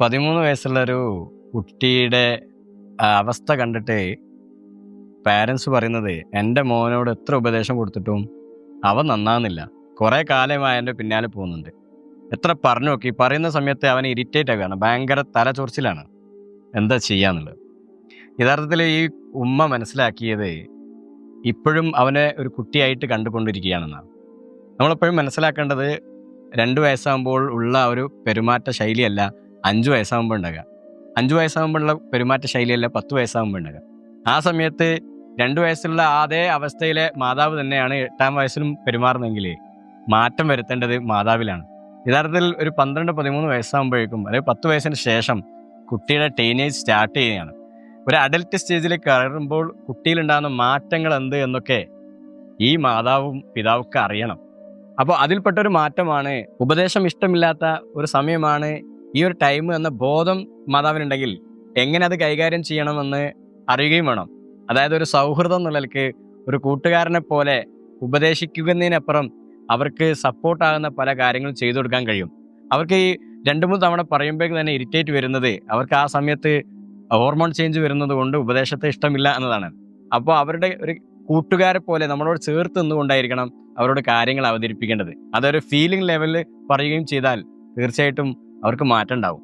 പതിമൂന്ന് വയസ്സുള്ള ഒരു കുട്ടിയുടെ അവസ്ഥ കണ്ടിട്ട് പാരൻസ് പറയുന്നത് എന്റെ മോനോട് എത്ര ഉപദേശം കൊടുത്തിട്ടും അവൻ നന്നാകുന്നില്ല കുറേ കാലമായി എന്റെ പിന്നാലെ പോകുന്നുണ്ട്. എത്ര പറഞ്ഞു നോക്കി പറയുന്ന സമയത്ത് അവൻ ഇറിറ്റേറ്റ് ആവുകയാണ് ഭയങ്കര തലചൊറിച്ചിലാണ്. എന്താ ചെയ്യാന്നുള്ളത്? യഥാർത്ഥത്തിൽ ഈ ഉമ്മ മനസ്സിലാക്കിയത് ഇപ്പോഴും അവനെ ഒരു കുട്ടിയായിട്ട് കണ്ടുകൊണ്ടിരിക്കുകയാണെന്നാണ്. നമ്മളെപ്പോഴും മനസ്സിലാക്കേണ്ടത് രണ്ട് വയസ്സാകുമ്പോൾ ഉള്ള ഒരു പെരുമാറ്റ ശൈലിയല്ല. അഞ്ച് വയസ്സാകുമ്പോൾ ഉണ്ടാകുക അഞ്ച് വയസ്സാകുമ്പോഴുള്ള പെരുമാറ്റ ശൈലിയല്ല പത്ത് വയസ്സാകുമ്പോൾ ഉണ്ടാകുക ആ സമയത്ത് രണ്ട് വയസ്സുള്ള അതേ അവസ്ഥയിലെ മാതാവ് തന്നെയാണ് എട്ടാം വയസ്സിലും പെരുമാറുന്നതെങ്കിൽ മാറ്റം വരുത്തേണ്ടത് മാതാവിലാണ്. യഥാർത്ഥത്തിൽ ഒരു പന്ത്രണ്ട് പതിമൂന്ന് വയസ്സാകുമ്പോഴേക്കും അതായത് പത്ത് വയസ്സിന് ശേഷം കുട്ടിയുടെ ടീനേജ് സ്റ്റാർട്ട് ചെയ്യുകയാണ്. ഒരു അഡൽട്ട് സ്റ്റേജിൽ കയറുമ്പോൾ കുട്ടിയിലുണ്ടാകുന്ന മാറ്റങ്ങൾ എന്ത് എന്നൊക്കെ ഈ മാതാവും പിതാവൊക്കെ അറിയണം. അപ്പോൾ അതിൽപ്പെട്ട ഒരു മാറ്റമാണ് ഉപദേശം ഇഷ്ടമില്ലാത്ത ഒരു സമയമാണ് ഈ ഒരു ടൈം എന്ന ബോധം മാതാവിനുണ്ടെങ്കിൽ എങ്ങനെ അത് കൈകാര്യം ചെയ്യണമെന്ന് അറിയുകയും വേണം. അതായത് ഒരു സൗഹൃദം നിലയ്ക്ക് ഒരു കൂട്ടുകാരനെ പോലെ ഉപദേശിക്കുന്നതിനപ്പുറം അവർക്ക് സപ്പോർട്ടാകുന്ന പല കാര്യങ്ങളും ചെയ്തു കൊടുക്കാൻ കഴിയും. അവർക്ക് ഈ രണ്ട് മൂന്ന് തവണ പറയുമ്പോഴേക്ക് തന്നെ ഇറിറ്റേറ്റ് വരുന്നത് അവർക്ക് ആ സമയത്ത് ഹോർമോൺ ചേഞ്ച് വരുന്നത് കൊണ്ട് ഉപദേശത്തെ ഇഷ്ടമില്ല എന്നതാണ്. അപ്പോൾ അവരുടെ ഒരു കൂട്ടുകാരെ പോലെ നമ്മളോട് ചേർത്ത് നിന്നുകൊണ്ടായിരിക്കണം അവരോട് കാര്യങ്ങൾ അവതരിപ്പിക്കേണ്ടത്. അതൊരു ഫീലിംഗ് ലെവലിൽ പറയുകയും ചെയ്താൽ തീർച്ചയായിട്ടും അവർക്ക് മാറ്റം ഉണ്ടാവും.